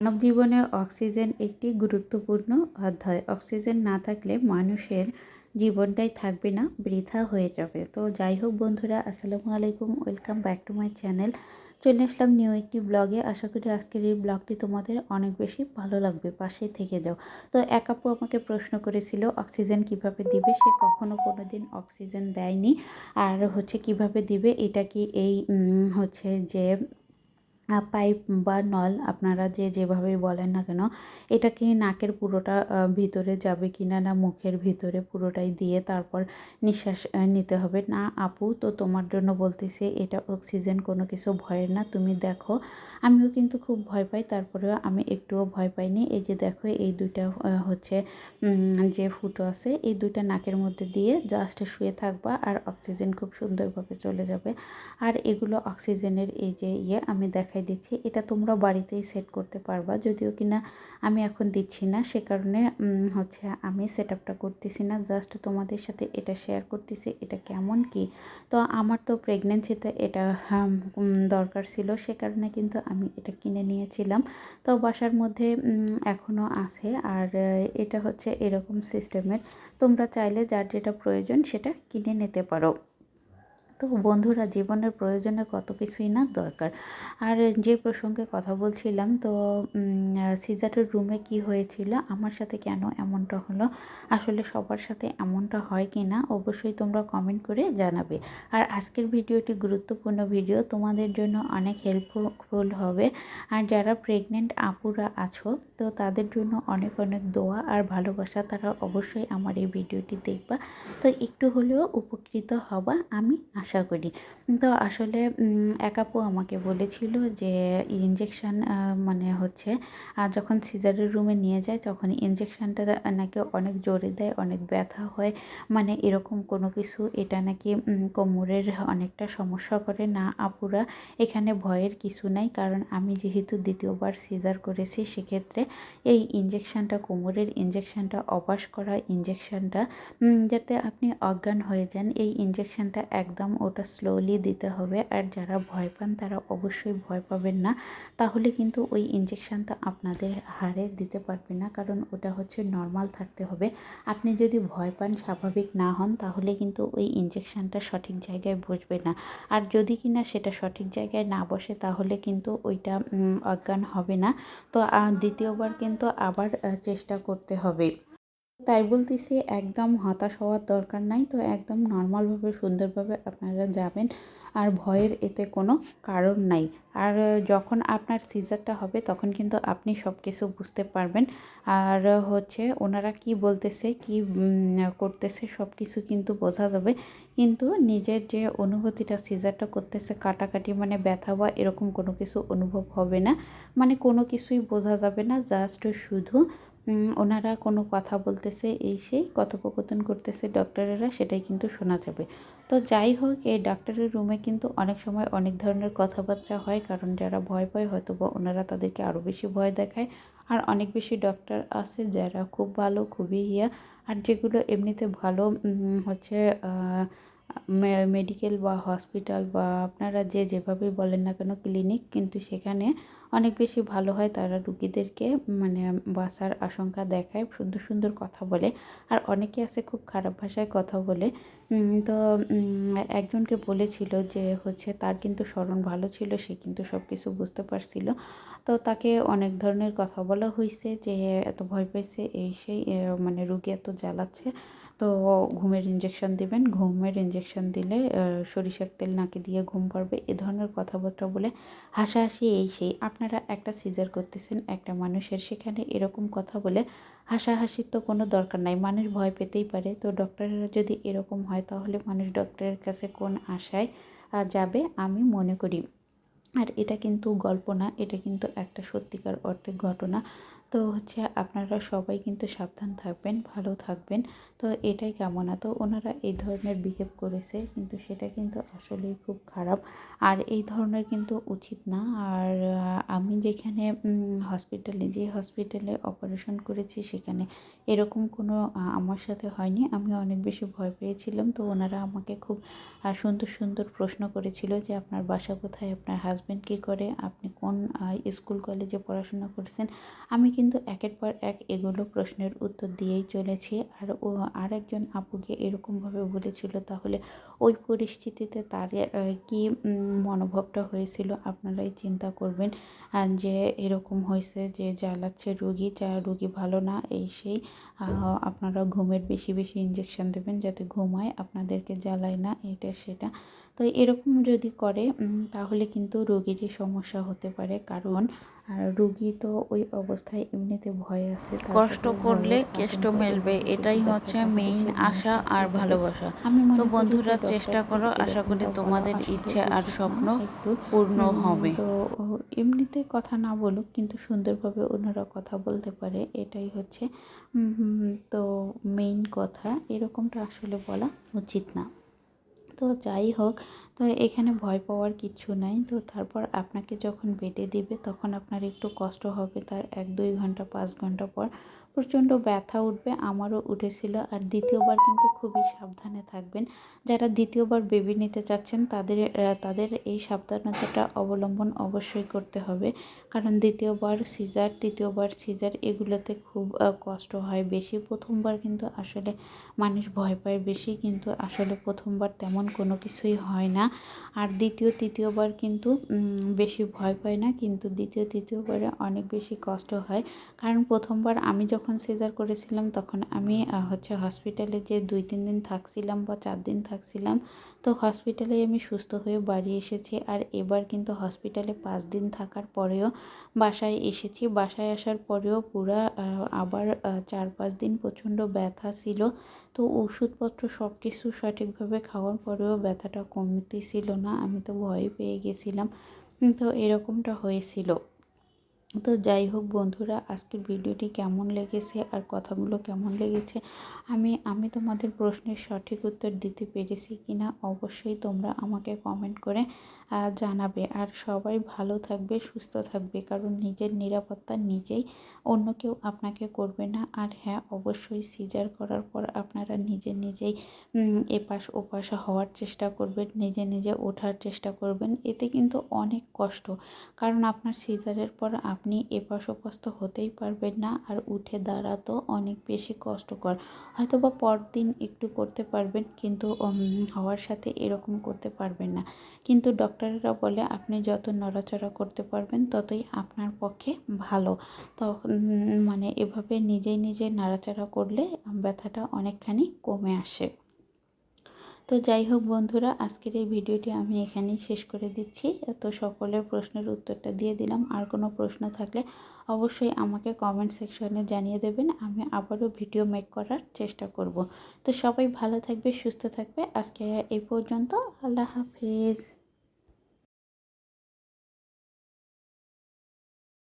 মানব জীবনে অক্সিজেন একটি গুরুত্বপূর্ণ অধ্যায়। অক্সিজেন না থাকলে মানুষের জীবনটাই থাকবে না, বৃথা হয়ে যাবে। তো যাই হোক বন্ধুরা, আসসালামু আলাইকুম, welcome back to my channel. চলে আসলাম নিউ একটি ব্লগে। আশা করি আজকের এই ব্লগটি তোমাদের অনেক বেশি ভালো লাগবে। পাশে থেকে যাও। তো এক আপু আমাকে প্রশ্ন করেছিল, অক্সিজেন কীভাবে দিবে? সে কখনো কোনো দিন অক্সিজেন দেয়নি। আর হচ্ছে কীভাবে দিবে? এটা কি এই হচ্ছে যে পাইপ বা নল আপনারা যে যেভাবেই বলেন না কেন, এটা কি নাকের পুরোটা ভিতরে যাবে কি না না মুখের ভিতরে পুরোটাই দিয়ে তারপর নিঃশ্বাস নিতে হবে? না, আপু, তো তোমার জন্য বলতেছে এটা অক্সিজেন কোনো কিছু ভয়ের না, তুমি দেখো। আমিও কিন্তু খুব ভয় পাই, তারপরেও আমি একটুও ভয় পাইনি। এই যে দেখো, এই দুইটা হচ্ছে যে ফুটো আছে, এই দুইটা নাকের মধ্যে দিয়ে জাস্ট শুয়ে থাকবা আর অক্সিজেন খুব সুন্দরভাবে চলে যাবে। আর এগুলো অক্সিজেনের এই যে ইয়ে আমি দেখাই দেখাই দিচ্ছি। এটা তোমরা বাড়িতেই সেট করতে পারবা। যদিও কিনা আমি এখন দিচ্ছি না, সে কারণে হচ্ছে আমি সেট আপটা করতেছি না। জাস্ট তোমাদের সাথে এটা শেয়ার করতেছি, এটা কেমন কি? তো আমার তো প্রেগনেন্সিতে এটা দরকার ছিল, সে কারণে কিন্তু আমি এটা কিনে নিয়েছিলাম। তো বাসার মধ্যে এখনও আছে আর এটা হচ্ছে এরকম সিস্টেমের তোমরা চাইলে যার যেটা প্রয়োজন সেটা কিনে নিতে পারো। তো বন্ধুরা জীবনের প্রয়োজনে কত কিছুই না দরকার। আর যে প্রসঙ্গে কথা বলছিলাম, তো সিজারের রুমে কি হয়েছিল, আমার সাথে কেন এমনটা হলো, আসলে সবার সাথে এমনটা হয় কি না অবশ্যই তোমরা কমেন্ট করে জানাবে। আর আজকের ভিডিওটি গুরুত্বপূর্ণ ভিডিও, তোমাদের জন্য অনেক হেল্পফুল হবে। আর যারা প্রেগনেন্ট আপুরা আছো, তো তাদের জন্য অনেক অনেক দোয়া আর ভালোবাসা, তারা অবশ্যই আমার এই ভিডিওটি দেখবা। তো একটু হলেও উপকৃত হবা আমি করি। তো আসলে এক আপু আমাকে বলেছিল যে ইঞ্জেকশান মানে হচ্ছে আর যখন সিজারের রুমে নিয়ে যায়, তখন ইঞ্জেকশানটা নাকি অনেক জোরে দেয়, অনেক ব্যথা হয়। মানে এরকম কোনো কিছু, এটা নাকি কোমরের অনেকটা সমস্যা করে। না, আপুরা, এখানে ভয়ের কিছু নাই, কারণ আমি যেহেতু দ্বিতীয়বার সিজার করেছি, সেক্ষেত্রে এই ইঞ্জেকশানটা কোমরের ইঞ্জেকশানটা অবাস করা ইঞ্জেকশানটা যাতে আপনি অজ্ঞান হয়ে যান, এই ইঞ্জেকশানটা একদম ওটা স্লোলি দিতে হবে। আর যারা ভয় পান, তারা অবশ্যই ভয় পাবেন না। তাহলে কিন্তু ওই ইঞ্জেকশানটা আপনাদের হারে দিতে পারবে না, কারণ ওটা হচ্ছে নর্মাল থাকতে হবে। আপনি যদি ভয় পান, স্বাভাবিক না হন, তাহলে কিন্তু ওই ইঞ্জেকশানটা সঠিক জায়গায় বসবে না। আর যদি কিনা সেটা সঠিক জায়গায় না বসে, তাহলে কিন্তু ওইটা অজ্ঞান হবে না। তো দ্বিতীয়বার কিন্তু আবার চেষ্টা করতে হবে। তাই বলতেছি, একদম হতাশ হওয়ার দরকার নাই। তো একদম নর্মালভাবে, সুন্দরভাবে আপনারা যাবেন। আর ভয়ের এতে কোনো কারণ নাই। আর যখন আপনার সিজারটা হবে, তখন কিন্তু আপনি সব কিছু বুঝতে পারবেন। আর হচ্ছে, ওনারা কি বলতেছে, কি করতেছে সব কিছু কিন্তু বোঝা যাবে। কিন্তু নিজের যে অনুভূতিটা, সিজারটা করতেছে, কাটাকাটি মানে ব্যথা বা এরকম কোনো কিছু অনুভব হবে না। মানে কোনো কিছুই বোঝা যাবে না, জাস্ট শুধু ওনারা কোনো কথা বলতেছে, এই সেই কথোপকথন করতেছে ডক্টরেরা, সেটাই কিন্তু শোনা যাবে। তো যাই হোক, এই ডাক্তারের রুমে কিন্তু অনেক সময় অনেক ধরনের কথাবার্তা হয়, কারণ যারা ভয় পায় হয়তো বা ওনারা তাদেরকে আরও বেশি ভয় দেখায়। আর অনেক বেশি ডক্টর আছে যারা খুব ভালো, খুবই ইয়া, আর যেগুলো এমনিতে ভালো হচ্ছে মেডিকেল বা হসপিটাল বা আপনারা যে যেভাবে বলেন না কেন ক্লিনিক কিন্তু সেখানে অনেক বেশি ভালো হয় তারা রুগীদেরকে মানে বাঁচার আশঙ্কা দেখায়, সুন্দর সুন্দর কথা বলে। আর অনেকে আছে খুব খারাপ ভাষায় কথা বলে। তো একজনকে বলেছিল যে হচ্ছে তার কিন্তু স্মরণ ভালো ছিল, সে কিন্তু সব কিছু বুঝতে পারছিল। তো তাকে অনেক ধরনের কথা বলা হয়েছে যে, এত ভয় পেয়েছে, এই সেই মানে রুগী এত জ্বালাচ্ছে। তো ঘুমের ইঞ্জেকশন দিবেন। ঘুমের ইঞ্জেকশন দিলে সরিষার তেল নাকে দিয়ে ঘুম পারবে এ ধরনের কথাবার্তা বলে হাসাহাসি এই সেই। আপনারা একটা সিজার করতেছেন একটা মানুষের, সেখানে এরকম কথা বলে হাসাহাসির তো কোনো দরকার নাই। মানুষ ভয় পেতেই পারে। তো ডক্টরেরা যদি এরকম হয়, তাহলে মানুষ ডক্টরের কাছে কোন আশায় যাবে? আমি মনে করি। আর এটা কিন্তু গল্প না, এটা কিন্তু একটা সত্যিকার অর্থের ঘটনা। তো হচ্ছে আপনারা সবাই কিন্তু সাবধান থাকবেন, ভালো থাকবেন। তো এটাই কামনা। তো ওনারা এই ধরনের বিহেভ করেছে কিন্তু সেটা কিন্তু আসলেই খুব খারাপ। আর এই ধরনের কিন্তু উচিত না। আর আমি যেখানে হসপিটালে যে হসপিটালে অপারেশন করেছি সেখানে এরকম কোনো আমার সাথে হয়নি। আমি অনেক বেশি ভয় পেয়েছিলাম। তো ওনারা আমাকে খুব সুন্দর সুন্দর প্রশ্ন করেছিল যে আপনার বাসা কোথায়? আপনার হাজব্যান্ড কী করে? আপনি কোন স্কুল কলেজে পড়াশোনা করেছেন? আমি কিন্তু একের পর এক এগুলো প্রশ্নের উত্তর দিয়েই চলেছি। আর ও, আর একজন আপুকে এরকমভাবে বলেছিল, তাহলে ওই পরিস্থিতিতে তার কি মনোভাবটা হয়েছিল আপনারাই চিন্তা করবেন যে এরকম হয়েছে যে জ্বালাচ্ছে রুগী, যা রুগী ভালো না, এই সেই আপনারা ঘুমের বেশি বেশি ইঞ্জেকশন দেবেন যাতে ঘুমায়, আপনাদেরকে জ্বালায় না, এটা সেটা। তো এরকম যদি করে তাহলে কিন্তু রোগীরই সমস্যা হতে পারে। কারণ আর রুগী তো ওই অবস্থায় এমনিতে ভয় আছে কষ্ট করলে কেষ্ট মেলবে এটাই হচ্ছে মেইন আশা আর ভালোবাসা। আমি তো বন্ধুরা চেষ্টা করো আশা করি তোমাদের ইচ্ছে আর স্বপ্ন একটু পূর্ণ হবে। তো এমনিতে কথা না বলুক কিন্তু সুন্দরভাবে ওনারা কথা বলতে পারে। এটাই হচ্ছে তো মেইন কথা। এরকমটা আসলে বলা উচিত না। তো যাই হোক তো এখানে ভয় পাওয়ার কিছু নাই। তো তারপর আপনাকে যখন বেডে দিবে, তখন আপনার একটু কষ্ট হবে তার এক, দুই ঘণ্টা, পাঁচ ঘণ্টা পর। প্রচণ্ড ব্যথা উঠবে, আমারও উঠেছিল। আর দ্বিতীয়বার কিন্তু খুবই সাবধানে থাকবেন। যারা দ্বিতীয়বার বেবি নিতে চাচ্ছেন, তাদের তাদের এই সাবধানতাটা অবলম্বন অবশ্যই করতে হবে। কারণ দ্বিতীয়বার সিজার, তৃতীয়বার সিজার এগুলোতে খুব কষ্ট হয় বেশি। প্রথমবার কিন্তু আসলে মানুষ ভয় পায় বেশি, কিন্তু আসলে প্রথমবার তেমন কোনো কিছুই হয় না। আর দ্বিতীয়, তৃতীয়বার কিন্তু বেশি ভয় পায় না। কিন্তু দ্বিতীয়, তৃতীয়বারে অনেক বেশি কষ্ট হয়। কারণ প্রথমবার আমি যখন সিজার করেছিলাম, তখন আমি হচ্ছে হসপিটালে যে দুই, তিন দিন থাকছিলাম বা চার দিন থাকছিলাম তো হসপিটালে আমি সুস্থ হয়ে বাড়ি এসেছি। আর এবার কিন্তু হসপিটালে পাঁচ দিন থাকার পরেও বাসায় এসেছি। বাসায় আসার পরেও পুরা আবার চার পাঁচ দিন প্রচণ্ড ব্যথা ছিল। তো ওষুধপত্র সব কিছু সঠিকভাবে খাওয়ার পরেও ব্যথাটা কমতেছিল না। আমি তো ভয় পেয়ে গেছিলাম। তো এরকমটা হয়েছিল। তো যাই হোক বন্ধুরা, আজকের ভিডিওটি কেমন লেগেছে আর কথাগুলো কেমন লেগেছে, আমি আমি তোমাদের প্রশ্নের সঠিক উত্তর দিতে পেরেছি কিনা অবশ্যই তোমরা আমাকে কমেন্ট করে জানাবে। আর সবাই ভালো থাকবে, সুস্থ থাকবে, কারণ নিজের নিরাপত্তা নিজেই অন্য কেউ আপনাকে করবে না। আর হ্যাঁ অবশ্যই সিজার করার পর আপনারা নিজে নিজেই এপাশ ওপাশ হওয়ার চেষ্টা করবেন, নিজে নিজে ওঠার চেষ্টা করবেন। এতে কিন্তু অনেক কষ্ট। কারণ আপনার সিজারের পর আপনি এপাশ ওপাশ তো হতেই পারবেন না, আর উঠে দাঁড়াতো অনেক বেশি কষ্টকর। হয়তো বা পরদিন একটু করতে পারবেন, কিন্তু হওয়ার সাথে এরকম করতে পারবেন না। কিন্তু ডক্টরেরা বলে, আপনি যত নড়াচড়া করতে পারবেন, ততই আপনার পক্ষে ভালো। তখন মানে এভাবে নিজেই নিজে নাড়াচাড়া করলে ব্যথাটা অনেকখানি কমে আসে। তো যাই হোক বন্ধুরা, আজকের এই ভিডিওটি আমি এখানেই শেষ করে দিচ্ছি। তো সকলের প্রশ্নের উত্তরটা দিয়ে দিলাম। আর কোনো প্রশ্ন থাকলে অবশ্যই আমাকে কমেন্ট সেকশনে জানিয়ে দেবেন। আমি আবারও ভিডিও মেক করার চেষ্টা করব। তো সবাই ভালো থাকবে, সুস্থ থাকবে। আজকে এই পর্যন্ত, আল্লাহ হাফিজ।